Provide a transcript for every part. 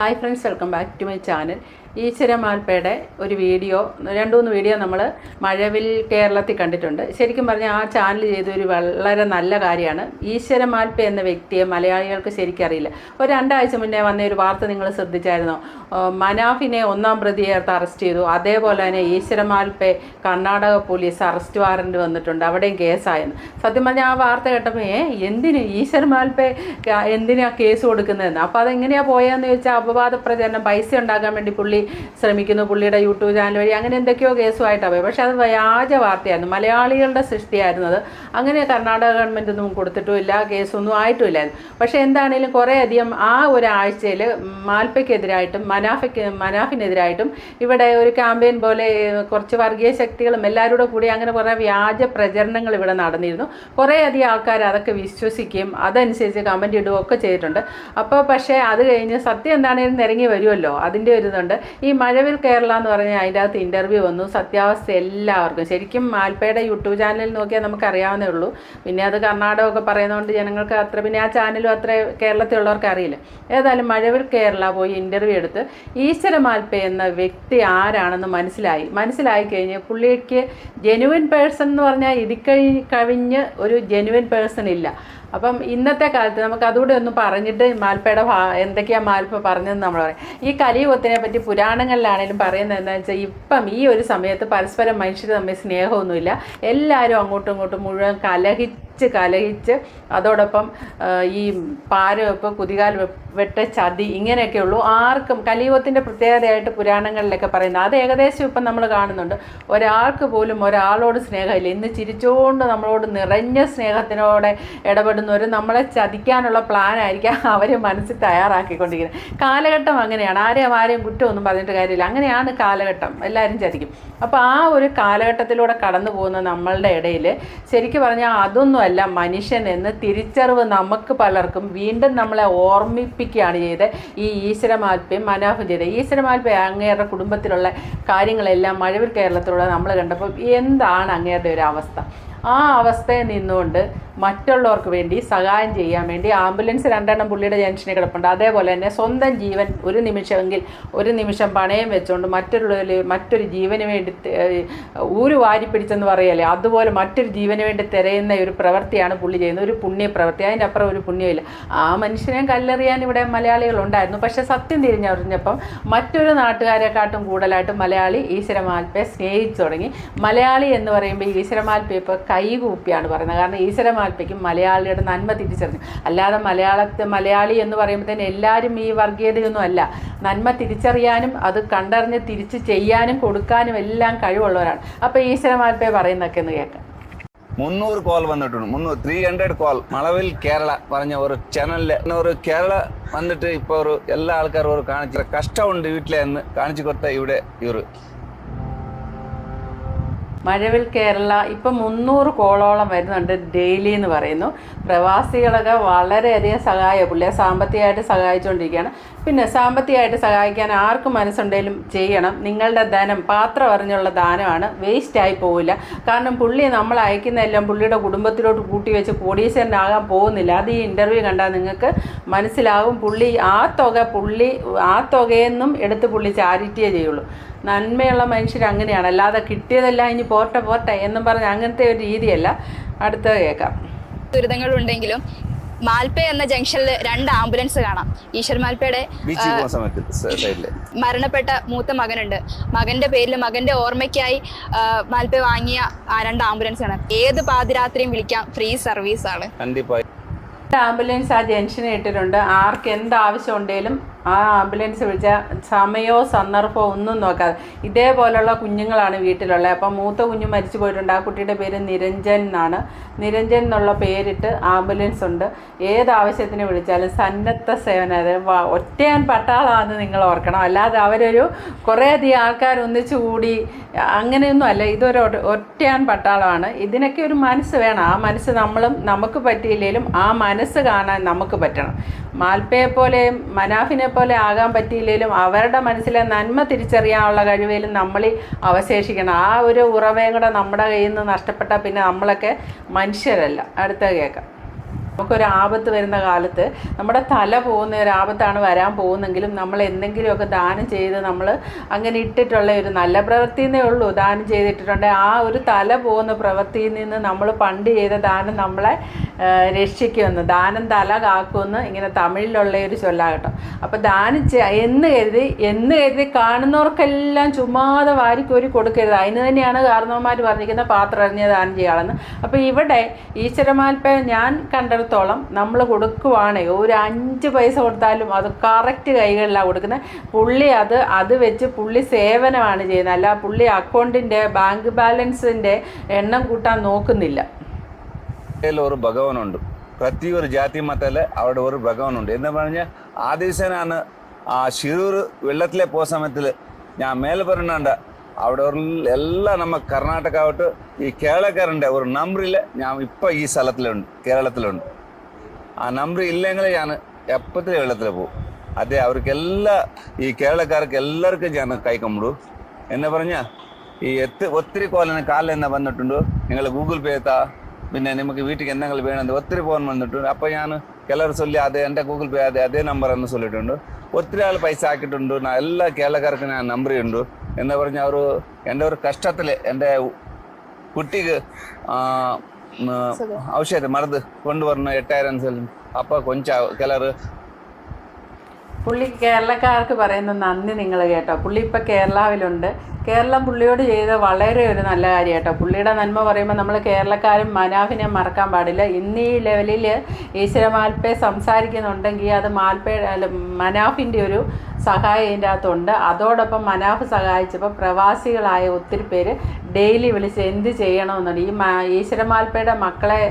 Hi friends welcome back to my channel Eshwar മാൽപ്പയുടെ ഒരു video രണ്ട് മൂന്ന് വീഡിയോ നമ്മൾ മഴവിൽ കേരളത്തിൽ കണ്ടിട്ടുണ്ട്. ശരിക്കും പറഞ്ഞാൽ ആ ചാനൽ ചെയ്തൊരു വളരെ നല്ല കാര്യമാണ്. ഈശ്വര മാൽപ്പ എന്ന വ്യക്തിയെ മലയാളികൾക്ക് ശരിക്കും അറിയില്ല. ഒരു രണ്ടാഴ്ച മുന്നേ വന്ന ഒരു വാർത്ത നിങ്ങൾ ശ്രദ്ധിച്ചായിരുന്നോ? മനാഫിനെ ഒന്നാം പ്രതിയായിട്ട് അറസ്റ്റ് ചെയ്തു. അതേപോലെ തന്നെ Eshwar Malpe Karnataka police arrest warrant വന്നിട്ടുണ്ട്. അവിടെയും കേസായെന്ന്. സത്യം പറഞ്ഞാൽ ആ വാർത്ത കേട്ടപ്പോൾ ഏ എന്തിന്? ഈശ്വര മാൽപ്പെ എന്തിനാണ് എന്തിനാ കേസ് കൊടുക്കുന്നതെന്ന്? അപ്പോൾ അതെങ്ങനെയാണ് പോയതെന്ന് ചോദിച്ചാൽ അപവാദ പ്രചരണം പൈസ ഉണ്ടാക്കാൻ വേണ്ടി പുള്ളി ശ്രമിക്കുന്നു പുള്ളിയുടെ യൂട്യൂബ് ചാനൽ വഴി. അങ്ങനെ എന്തൊക്കെയോ കേസുമായിട്ടാണ് പോയത്. പക്ഷേ അത് വ്യാജ വാർത്തയായിരുന്നു. മലയാളികളുടെ സൃഷ്ടിയായിരുന്നത്. അങ്ങനെ കർണാടക ഗവൺമെന്റ് ഒന്നും കൊടുത്തിട്ടുമില്ല കേസൊന്നും ആയിട്ടുമില്ലായിരുന്നു. പക്ഷേ എന്താണേലും കുറേയധികം ആ ഒരാഴ്ചയിൽ മാൽപ്പയ്ക്കെതിരായിട്ടും മനാഫയ്ക്ക് മനാഫിനെതിരായിട്ടും ഇവിടെ ഒരു ക്യാമ്പയിൻ പോലെ കുറച്ച് വർഗീയ ശക്തികളും എല്ലാവരുടെ കൂടി അങ്ങനെ കുറേ വ്യാജ പ്രചരണങ്ങൾ ഇവിടെ നടന്നിരുന്നു. കുറേയധികം ആൾക്കാർ അതൊക്കെ വിശ്വസിക്കുകയും അതനുസരിച്ച് കമന്റ് ഇടുകയും ഒക്കെ ചെയ്തിട്ടുണ്ട്. അപ്പോൾ പക്ഷേ അത് കഴിഞ്ഞ് സത്യം എന്താണേലും നിരങ്ങി വരുമല്ലോ? അതിന്റെ ഒരു ഇതുണ്ട്. ഈ മഴവിൽ കേരള എന്ന് പറഞ്ഞാൽ അതിന്റെ അകത്ത് ഇന്റർവ്യൂ വന്നു. സത്യാവസ്ഥ എല്ലാവർക്കും. ശരിക്കും മാൽപ്പയുടെ യൂട്യൂബ് ചാനലിൽ നോക്കിയാൽ നമുക്ക് അറിയാവുന്നേ ഉള്ളൂ. പിന്നെ അത് കർണാടകമൊക്കെ പറയുന്നതുകൊണ്ട് ജനങ്ങൾക്ക് അത്ര പിന്നെ ആ ചാനലും അത്ര കേരളത്തിലുള്ളവർക്ക് അറിയില്ല. ഏതായാലും മഴവിൽ കേരള പോയി ഇന്റർവ്യൂ എടുത്ത് ഈശ്വര മാൽപ്പ എന്ന വ്യക്തി ആരാണെന്ന് മനസ്സിലായി. മനസ്സിലായി കഴിഞ്ഞ് പുള്ളിക്ക് ജെനുവിൻ പേഴ്സൺ എന്ന് പറഞ്ഞാൽ ഇതിക്കഴി കവിഞ്ഞ് ഒരു ജെനുവിൻ പേഴ്സൺ ഇല്ല. അപ്പം ഇന്നത്തെ കാലത്ത് നമുക്ക് അതുകൂടെ ഒന്ന് പറഞ്ഞിട്ട് മാൽപ്പയുടെ എന്തൊക്കെയാണ് മാൽപ്പ പറഞ്ഞതെന്ന് നമ്മൾ പറയാം. ഈ കലിയുഗത്തിനെ പറ്റി പുരാണങ്ങളിലാണേലും പറയുന്നത് എന്താണെന്ന് വെച്ചാൽ ഇപ്പം ഈ ഒരു സമയത്ത് പരസ്പരം മനുഷ്യർ തമ്മിൽ സ്നേഹമൊന്നുമില്ല. എല്ലാവരും അങ്ങോട്ടും ഇങ്ങോട്ടും മുഴുവൻ കലഹിച്ച് കലയിച്ച് അതോടൊപ്പം ഈ പാരവെപ്പ് കുതികാൽ വെട്ട് ചതി ഇങ്ങനെയൊക്കെ ഉള്ളൂ. ആർക്കും കലിയുഗത്തിന്റെ പ്രത്യേകതയായിട്ട് പുരാണങ്ങളിലൊക്കെ പറയുന്നത് അത് ഏകദേശം ഇപ്പം നമ്മൾ കാണുന്നുണ്ട്. ഒരാൾക്ക് പോലും ഒരാളോട് സ്നേഹമില്ല. ഇന്ന് ചിരിച്ചുകൊണ്ട് നമ്മളോട് നിറഞ്ഞ സ്നേഹത്തിനോടെ ഇടപെടുന്നവർ നമ്മളെ ചതിക്കാനുള്ള പ്ലാൻ ആയിരിക്കാം അവർ മനസ്സിൽ തയ്യാറാക്കിക്കൊണ്ടിരിക്കുന്നത്. കാലഘട്ടം അങ്ങനെയാണ്. ആരെയും ആരെയും കുറ്റമൊന്നും പറഞ്ഞിട്ട് കാര്യമില്ല. അങ്ങനെയാണ് കാലഘട്ടം. എല്ലാവരും ചതിക്കും. അപ്പോൾ ആ ഒരു കാലഘട്ടത്തിലൂടെ കടന്നു പോകുന്ന നമ്മളുടെ ഇടയിൽ ശരിക്കും പറഞ്ഞാൽ അതൊന്നുമല്ല മനുഷ്യൻ എന്ന് തിരിച്ചറിവ് നമുക്ക് പലർക്കും വീണ്ടും നമ്മളെ ഓർമ്മിപ്പിക്കുകയാണ് ചെയ്ത് ഈ ഈശ്വരമാൽപ്പയും മനാഫം ചെയ്ത് ഈശ്വരമാൽപ്പയ അങ്ങേരുടെ കുടുംബത്തിലുള്ള കാര്യങ്ങളെല്ലാം മഴവിൽ കേരളത്തിലൂടെ നമ്മൾ കണ്ടപ്പോൾ എന്താണ് അങ്ങേരുടെ ഒരു അവസ്ഥ? ആ അവസ്ഥയിൽ നിന്നുകൊണ്ട് മറ്റുള്ളവർക്ക് വേണ്ടി സഹായം ചെയ്യാൻ വേണ്ടി ആംബുലൻസ് രണ്ടെണ്ണം പുള്ളിയുടെ ജംഗ്ഷനിൽ കിടപ്പുണ്ട്. അതേപോലെ തന്നെ സ്വന്തം ജീവൻ ഒരു നിമിഷമെങ്കിൽ ഒരു നിമിഷം പണയം വെച്ചുകൊണ്ട് മറ്റുള്ള മറ്റൊരു ജീവന് വേണ്ടി ഊരു വാരി പിടിച്ചെന്ന് പറയല്ലേ? അതുപോലെ മറ്റൊരു ജീവന് വേണ്ടി തിരയുന്ന ഒരു പ്രവൃത്തിയാണ് പുള്ളി ചെയ്യുന്നത്. ഒരു പുണ്യ പ്രവൃത്തി അതിന്റെ അപ്പുറം ഒരു പുണ്യമില്ല. ആ മനുഷ്യനെ കല്ലെറിയാൻ ഇവിടെ മലയാളികൾ ഉണ്ടായിരുന്നു. പക്ഷേ സത്യം തിരിഞ്ഞറിഞ്ഞപ്പം മറ്റൊരു നാട്ടുകാരെക്കാട്ടും കൂടുതലായിട്ട് മലയാളി ഈശ്വരമാൽപ്പയെ സ്നേഹിച്ചു തുടങ്ങി. മലയാളി എന്ന് പറയുമ്പോൾ ഈശ്വരമാൽപ്പ ഇപ്പോൾ കൈകൂപ്പിയാണ് പറയുന്നത്. കാരണം ഈശ്വരമാൽപ്പയ്ക്കും മലയാളിയുടെ നന്മ തിരിച്ചറിഞ്ഞു. അല്ലാതെ മലയാളത്തെ മലയാളി എന്ന് പറയുമ്പോഴത്തേന് എല്ലാവരും ഈ വർഗീയതയൊന്നും അല്ല. നന്മ തിരിച്ചറിയാനും അത് കണ്ടറിഞ്ഞ് തിരിച്ച് ചെയ്യാനും കൊടുക്കാനും എല്ലാം കഴിവുള്ളവരാണ്. അപ്പോൾ ഈശ്വരമാൽപ്പയെ പറയുന്നൊക്കെ എന്ന് കേൾക്കാം. മുന്നൂറ് കോൾ വന്നിട്ടുണ്ട്. മുന്നൂറ് ത്രീ ഹൺഡ്രഡ് കോൾ. മളവിൽ കേരള പറഞ്ഞ ഒരു ചാനലിൽ ഒരു കേരള വന്നിട്ട് ഇപ്പൊ ഒരു എല്ലാ ആൾക്കാരും ഒരു കാണിച്ച കഷ്ടമുണ്ട് വീട്ടിലെ എന്ന് കാണിച്ചു കൊടുത്ത ഇവിടെ ഇവർ. മഴവിൽ കേരള ഇപ്പം മുന്നൂറ് കോളോളം വരുന്നുണ്ട് ഡെയിലി എന്ന് പറയുന്നു. പ്രവാസികളൊക്കെ വളരെയധികം സഹായം പുള്ളിയെ സാമ്പത്തികമായിട്ട് സഹായിച്ചുകൊണ്ടിരിക്കുകയാണ് പിന്നെ സാമ്പത്തികമായിട്ട് സഹായിക്കാൻ ആർക്കും മനസ്സുണ്ടെങ്കിലും ചെയ്യണം. നിങ്ങളുടെ ധനം പാത്രം അറിഞ്ഞുള്ള ദാനമാണ്. വേസ്റ്റായി പോവില്ല. കാരണം പുള്ളി നമ്മൾ അയക്കുന്നതെല്ലാം പുള്ളിയുടെ കുടുംബത്തിലോട്ട് കൂട്ടി വെച്ച് കോടീശ്വരനാകാൻ പോകുന്നില്ല. അത് ഈ ഇന്റർവ്യൂ കണ്ടാൽ നിങ്ങൾക്ക് മനസ്സിലാവും. പുള്ളി ആ തുക പുള്ളി ആ തുകയെന്നും എടുത്ത് പുള്ളി ചാരിറ്റിയേ ചെയ്യുള്ളൂ. നന്മയുള്ള മനുഷ്യർ അങ്ങനെയാണ്. അല്ലാതെ കിട്ടിയതെല്ലാം ഇനി പോട്ടെ പോട്ടെ എന്നും പറഞ്ഞ് അങ്ങനത്തെ ഒരു രീതിയല്ല. അടുത്ത കേൾക്കാം. ദുരിതങ്ങളുണ്ടെങ്കിലും മാൽപ്പ എന്ന ജംഗ്ഷനിൽ രണ്ട് ആംബുലൻസ് കാണാം. ഈശ്വർ മാൽപ്പയുടെ മരണപ്പെട്ട മൂത്ത മകനുണ്ട്. മകന്റെ പേരിൽ മകന്റെ ഓർമ്മയ്ക്കായി മാൽപേ മാൽപ്പ വാങ്ങിയ ആ രണ്ട് ആംബുലൻസ് ആണ് ഏത് പാതിരാത്രിയും വിളിക്കാം. ഫ്രീ സർവീസ് ആണ് കണ്ടിപ്പാ ആംബുലൻസ് ആ ജംഗ്ഷനിൽ ഇട്ടിട്ടുണ്ട്. ആർക്ക് എന്ത് ആവശ്യം ഉണ്ടെങ്കിലും ആ ആംബുലൻസ് വിളിച്ചാൽ സമയമോ സന്ദർഭമോ ഒന്നും നോക്കാതെ. ഇതേപോലുള്ള കുഞ്ഞുങ്ങളാണ് വീട്ടിലുള്ളത്. അപ്പം മൂത്ത കുഞ്ഞ് മരിച്ചു പോയിട്ടുണ്ട്. ആ കുട്ടിയുടെ പേര് നിരഞ്ജൻ എന്നാണ്. നിരഞ്ജൻ എന്നുള്ള പേരിട്ട് ആംബുലൻസ് ഉണ്ട്. ഏത് ആവശ്യത്തിന് വിളിച്ചാലും സന്നദ്ധ സേവനം ഒറ്റയാൻ പട്ടാളമാണെന്ന് നിങ്ങൾ ഓർക്കണം. അല്ലാതെ അവരൊരു കുറേയധികം ആൾക്കാർ ഒന്നിച്ചു കൂടി അങ്ങനെയൊന്നും അല്ല. ഇതൊരു ഒറ്റയാൻ പട്ടാളമാണ്. ഇതിനൊക്കെ ഒരു മനസ്സ് വേണം. ആ മനസ്സ് നമ്മളും നമുക്ക് പറ്റിയില്ലെങ്കിലും ആ മനസ്സ് കാണാൻ നമുക്ക് പറ്റണം. മാൽപ്പയെ പോലെയും മനാഫിനെ പോലെ ആകാൻ പറ്റിയില്ലെങ്കിലും അവരുടെ മനസ്സിലെ നന്മ തിരിച്ചറിയാനുള്ള കഴിവേലും നമ്മളിൽ അവശേഷിക്കണം. ആ ഒരു ഉറവയും കൂടെ നമ്മുടെ കയ്യിൽ നിന്ന് നഷ്ടപ്പെട്ടാൽ പിന്നെ നമ്മളൊക്കെ മനുഷ്യരല്ല. അടുത്ത കേൾക്കാം നമുക്കൊരു ആപത്ത് വരുന്ന കാലത്ത് നമ്മുടെ തല പോകുന്ന ഒരു ആപത്താണ് വരാൻ പോകുന്നെങ്കിലും നമ്മൾ എന്തെങ്കിലുമൊക്കെ ദാനം ചെയ്ത് നമ്മൾ അങ്ങനെ ഇട്ടിട്ടുള്ള ഒരു നല്ല പ്രവൃത്തി എന്നേ ഉള്ളൂ. ദാനം ചെയ്തിട്ടുണ്ട് ആ ഒരു തല പോകുന്ന പ്രവൃത്തിയിൽ നിന്ന് നമ്മൾ പണ്ട് ചെയ്ത ദാനം നമ്മളെ രക്ഷിക്കുമെന്ന് ദാനം തല കാക്കുമെന്ന് ഇങ്ങനെ തമിഴിലുള്ള ഒരു ചൊല്ലാകട്ടോ. അപ്പോൾ ദാനം എന്ന് കരുതി എന്ന് കരുതി കാണുന്നവർക്കെല്ലാം ചുമ്മാതെ വാരിക്കോരി കൊടുക്കരുത്. അതിന് തന്നെയാണ് കാരണവന്മാർ പറഞ്ഞിരിക്കുന്നത് പാത്രം അറിഞ്ഞ് ദാനം ചെയ്യാളെന്ന്. അപ്പോൾ ഇവിടെ ഈശ്വരമാൽപ്പ ഞാൻ പറ്റുന്നിടത്തോളം നമ്മൾ കൊടുക്കുവാണേ ഒരു അഞ്ച് പൈസ കൊടുത്താലും അത് കറക്റ്റ് കൈകളിലാണ് കൊടുക്കുന്നത്. പുള്ളി അത് അത് വെച്ച് പുള്ളി സേവനമാണ് ചെയ്യുന്നത്. അല്ല പുള്ളി അക്കൗണ്ടിന്റെ ബാങ്ക് ബാലൻസിന്റെ എണ്ണം കൂട്ടാൻ നോക്കുന്നില്ല. ഒരു ഭഗവാനുണ്ട്. പ്രത്യേക ഒരു ജാതി മതത്തിൽ അവിടെ ഒരു ഭഗവാനുണ്ട്. എന്ന് പറഞ്ഞാൽ ആദിശനാണ് ആ ശിരൂർ വെള്ളത്തിലെ പോയ സമയത്തിൽ ഞാൻ മേലെ പറഞ്ഞുണ്ട് അവിടെ എല്ലാം നമ്മ കർണാടക ആവട്ടെ ഈ കേരളക്കാരന്റെ ഒരു നമ്പറിൽ ഞാൻ ഇപ്പം ഈ സ്ഥലത്തിലുണ്ട് കേരളത്തിലുണ്ട്. ആ ನಂಬರ್ ಇಲ್ಲೆಂಗಲೇ ನಾನು ಎಪ್ಪತ್ತೇ ಹೇಳತ್ತಿಲ್ಲ പോകും അതെ അവർക്കെല്ല ഈ കേരളക്കാർക്ക് എല്ലാവർക്കും ഞാൻ കൈക്കമ്പിടു എന്നെ പറഞ്ഞാ ഈ എത്ത് ഒത്തിരി കോലിന് കാലിൽ തന്നെ വന്നിട്ടുണ്ട്. നിങ്ങൾ ഗൂഗിൾ പേ എത്താ പിന്നെ നിങ്ങൾക്ക് വീട്ടിൽ എന്തെങ്കിലും വേണമെന്ന് ഒത്തിരി ഫോൺ വന്നിട്ടുണ്ട്. അപ്പോൾ ഞാൻ ചിലർ ചൊല്ലി അതെ എന്റെ ഗൂഗിൾ പേ അതെ അതേ നമ്പർ എന്ന് ചൊല്ലിട്ടുണ്ട് ഒത്തിരി ആൾ പൈസ ആക്കിയിട്ടുണ്ട്. എല്ലാ കേരളക്കാർക്ക് ഞാൻ നമ്പർ ഉണ്ട് എന്ന് പറഞ്ഞാൽ ഒരു എന്റെ ഒരു കഷ്ടത്തിൽ എന്റെ കുട്ടിക്ക് ಔಷಧ ಮರದು ಕೊಂಡು ಬರ್ನ ಎಟ್ಟಾಯಿರನ್ ಸ್ವಲ್ಪ ಅಪ್ಪ ಕೊಂಚ ಕೆಲವರು പുള്ളി കേരളക്കാർക്ക് പറയുന്ന നന്ദി നിങ്ങൾ കേട്ടോ. പുള്ളി ഇപ്പം കേരളാവിലുണ്ട്. കേരളം പുള്ളിയോട് ചെയ്ത വളരെ ഒരു നല്ല കാര്യം കേട്ടോ. പുള്ളിയുടെ നന്മ പറയുമ്പോൾ നമ്മൾ കേരളക്കാരും മനാഫിനെ മറക്കാൻ പാടില്ല. ഇന്ന് ഈ ലെവലിൽ ഈശ്വര മാൽപ്പയെ സംസാരിക്കുന്നുണ്ടെങ്കിൽ അത് മാൽപ്പേ മനാഫിന്റെ ഒരു സഹായം ഇതിന്റെ അകത്തുണ്ട്. അതോടൊപ്പം മനാഫ് സഹായിച്ചപ്പോൾ പ്രവാസികളായ ഒത്തിരി പേര് ഡെയിലി വിളിച്ച് എന്ത് ചെയ്യണമെന്നുണ്ട്? ഈ മ ഈശ്വര മാൽപ്പയുടെ മക്കളെ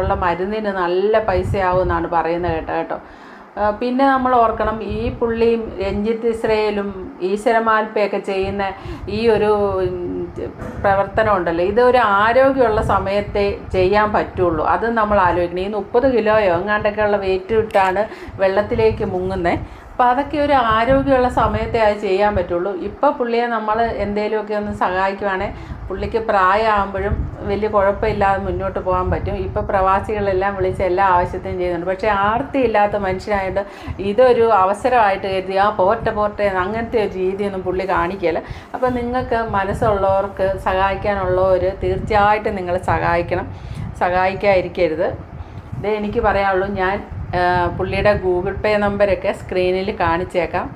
ഉള്ള മരുന്നിന് നല്ല പൈസയാവും എന്നാണ് പറയുന്നത് കേട്ടോ കേട്ടോ. പിന്നെ നമ്മൾ ഓർക്കണം ഈ പുള്ളിയും രഞ്ജിത്ത് ഇസ്രയേലും ഈശ്വരമാൽപ്പയൊക്കെ ചെയ്യുന്ന ഈ ഒരു പ്രവർത്തനം ഉണ്ടല്ലോ. ഇത് ഒരു ആരോഗ്യമുള്ള സമയത്തെ ചെയ്യാൻ പറ്റുള്ളൂ. അത് നമ്മൾ ആലോചിക്കണം. ഈ മുപ്പത് കിലോയോ എങ്ങാണ്ടൊക്കെയുള്ള വെയിറ്റ് ഇട്ടാണ് വെള്ളത്തിലേക്ക് മുങ്ങുന്നത് അപ്പോൾ അതൊക്കെ ഒരു ആരോഗ്യമുള്ള സമയത്തെ അത് ചെയ്യാൻ പറ്റുള്ളൂ. ഇപ്പോൾ പുള്ളിയെ നമ്മൾ എന്തെങ്കിലുമൊക്കെ ഒന്ന് സഹായിക്കുവാണെങ്കിൽ പുള്ളിക്ക് പ്രായമാകുമ്പോഴും വലിയ കുഴപ്പമില്ലാതെ മുന്നോട്ട് പോകാൻ പറ്റും. ഇപ്പോൾ പ്രവാസികളെല്ലാം വിളിച്ച് എല്ലാ ആവശ്യത്തിനും ചെയ്യുന്നുണ്ട്. പക്ഷേ ആർത്തിയില്ലാത്ത മനുഷ്യനായിട്ട് ഇതൊരു അവസരമായിട്ട് കരുതി ആ പോട്ടെ പോട്ടെ അങ്ങനത്തെ ഒരു രീതിയൊന്നും പുള്ളി കാണിക്കില്ല. അപ്പോൾ നിങ്ങൾക്ക് മനസ്സുള്ളവർക്ക് സഹായിക്കാനുള്ളവർ തീർച്ചയായിട്ടും നിങ്ങൾ സഹായിക്കണം. സഹായിക്കാതിരിക്കരുത്. ഇതേ എനിക്ക് പറയാനുള്ളൂ ഞാൻ പുള്ളിയുടെ ഗൂഗിൾ പേ നമ്പരൊക്കെ സ്ക്രീനിൽ കാണിച്ചേക്കാം.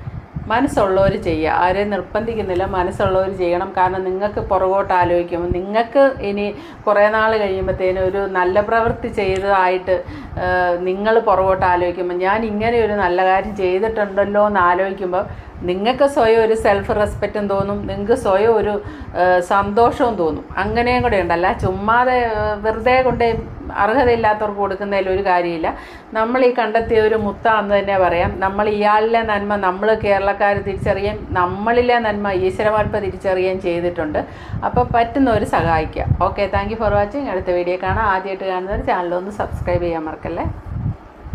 മനസ്സുള്ളവർ ചെയ്യുക. ആരെയും നിർബന്ധിക്കുന്നില്ല. മനസ്സുള്ളവർ ചെയ്യണം. കാരണം നിങ്ങൾക്ക് പുറകോട്ട് ആലോചിക്കുമ്പോൾ നിങ്ങൾക്ക് ഇനി കുറേ നാൾ കഴിയുമ്പോഴത്തേനും ഒരു നല്ല പ്രവൃത്തി ചെയ്തതായിട്ട് നിങ്ങൾ പുറകോട്ട് ആലോചിക്കുമ്പോൾ ഞാൻ ഇങ്ങനെ ഒരു നല്ല കാര്യം ചെയ്തിട്ടുണ്ടല്ലോ എന്ന് ആലോചിക്കുമ്പോൾ നിങ്ങൾക്ക് സ്വയം ഒരു സെൽഫ് റെസ്പെക്റ്റും തോന്നും നിങ്ങൾക്ക് സ്വയം ഒരു സന്തോഷവും തോന്നും. അങ്ങനെയും കൂടെ ഉണ്ടല്ല ചുമ്മാതെ വെറുതെ കൊണ്ട് അർഹതയില്ലാത്തവർക്ക് കൊടുക്കുന്നതിൽ ഒരു കാര്യമില്ല. നമ്മൾ ഈ കണ്ടെത്തിയ ഒരു മുത്താന്ന് തന്നെ പറയാം. നമ്മൾ ഇയാളിലെ നന്മ നമ്മൾ കേരളക്കാർ തിരിച്ചറിയാൻ നമ്മളിലെ നന്മ ഈശ്വരമാൽപ്പ തിരിച്ചറിയാൻ ചെയ്തിട്ടുണ്ട്. അപ്പോൾ പറ്റുന്നവർ സഹായിക്കുക. ഓക്കെ താങ്ക് ഫോർ വാച്ചിങ് അടുത്ത വീഡിയോ കാണാം. ആദ്യമായിട്ട് കാണുന്നവർ ചാനലൊന്ന് സബ്സ്ക്രൈബ് ചെയ്യാൻ മറക്കല്ലേ?